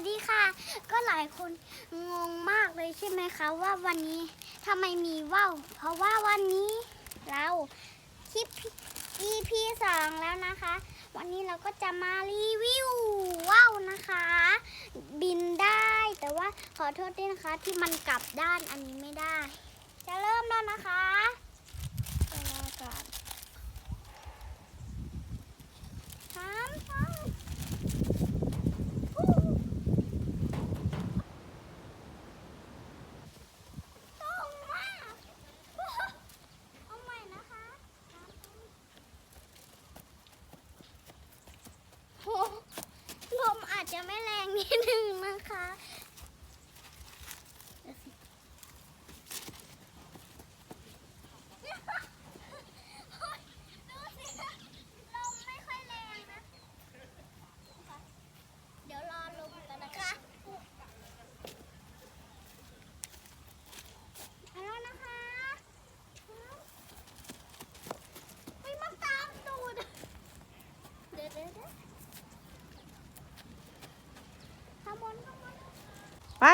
วัสดีค่ะ ก็หลายคนงงมากเลยใช่ไหมคะว่าวันนี้ทำไมมีว่าวเพราะว่าวันนี้เราคลิป EP สองแล้วนะคะ วันนี้เราก็จะมารีวิวว่าวนะคะ บินได้แต่ว่าขอโทษด้วยนะคะที่มันกลับด้านอันนี้ไม่ได้ จะเริ่มแล้วนะคะเวลาก่อนสามสองฮู้ตรงมากเอาใหม่นะคะสามสองโอ้ลมอาจจะไม่แรงนิดนึงนะคะเดี๋ยวสิโอ๊ยดูสิลมไม่ค่อยแรงนะ เดี๋ยวรอลมกันนะคะเอาแล้วนะคะเฮ้ยมันตามตูดเดี๋ยวเดี๋ยวเดี๋ยวข้างบนข้างบน ไป